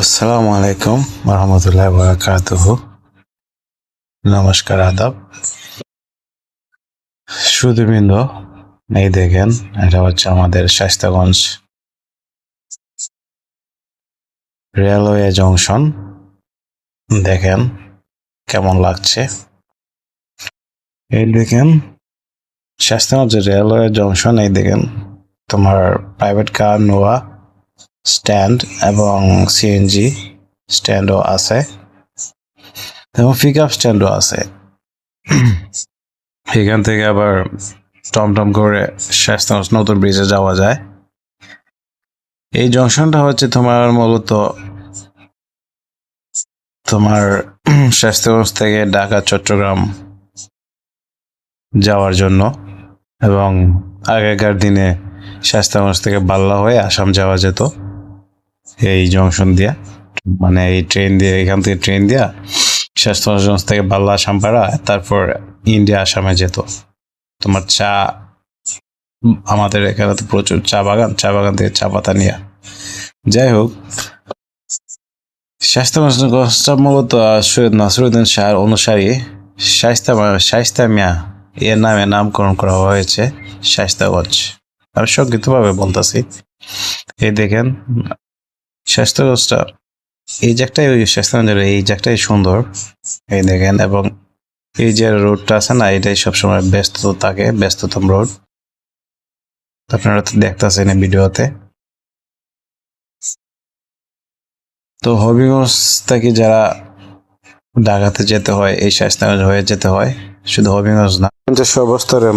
আসসালামু আলাইকুম রহমতুল্লাহ বারাকাতুহ। নমস্কার, আদাব। সুদীবৃন্দ এই দেখেন, এটা হচ্ছে আমাদের শাস্তাগঞ্জ রেলওয়ে জংশন। দেখেন কেমন লাগছে। এই দেখেন শাস্তাগঞ্জ রেলওয়ে জংশন, এই দেখেন, তোমার প্রাইভেট কার নোয়া স্ট্যান্ড এবং সিএনজি স্ট্যান্ডও আছে। এবং পিক আপ স্ট্যান্ডও আছে। এখান থেকে আবার টমটম করে শাস্তাগঞ্জ নতুন ব্রিজে যাওয়া যায়। এই জংশনটা হচ্ছে তোমার মূলত তোমার শাস্তাগঞ্জ থেকে ঢাকা চট্টগ্রাম যাওয়ার জন্য। এবং আগেকার দিনে শাস্তাগঞ্জ থেকে বাল্লা হয়ে আসাম যাওয়া যেত। এই জংশন দিয়া মানে এই ট্রেন দিয়ে, এখান থেকে ট্রেন দিয়া শাস্তাগঞ্জ থেকে বাল্লা আসাম পাড়া তারপর ইন্ডিয়া আসামে যেত। তোমার চা, আমাদের এখানে তো প্রচুর চা বাগান চা বাগান থেকে চা পাতা নিয়ে। যাই হোক শাস্তাগঞ্জটা মূলত সৈয়দ নাসরুদ্দিন শাহর অনুসারী। শাইস্তা শাইস্তা মিয়া, এর নামে নামকরণ করা হয়েছে শাইস্তাগঞ্জ আমি সংক্ষিপ্তভাবে বলতেছি। এই দেখেন স্বাস্থ্যগঞ্জটা এই জায়গাটাই ওই স্বাস্থ্যগঞ্জের এই জায়গাটাই সুন্দর। এই দেখেন, এবং এই যে রোডটা আছে না, এটাই সবসময় ব্যস্ত থাকে ব্যস্ততম রোড। আপনারা তো দেখতেছেন ভিডিওতে। তো হবিগঞ্জ থেকে যারা ঢাকাতে যেতে হয়, এই স্বাস্থ্যগঞ্জ হয়ে যেতে হয়, শুধু হবিগঞ্জ না। সর্বস্তরের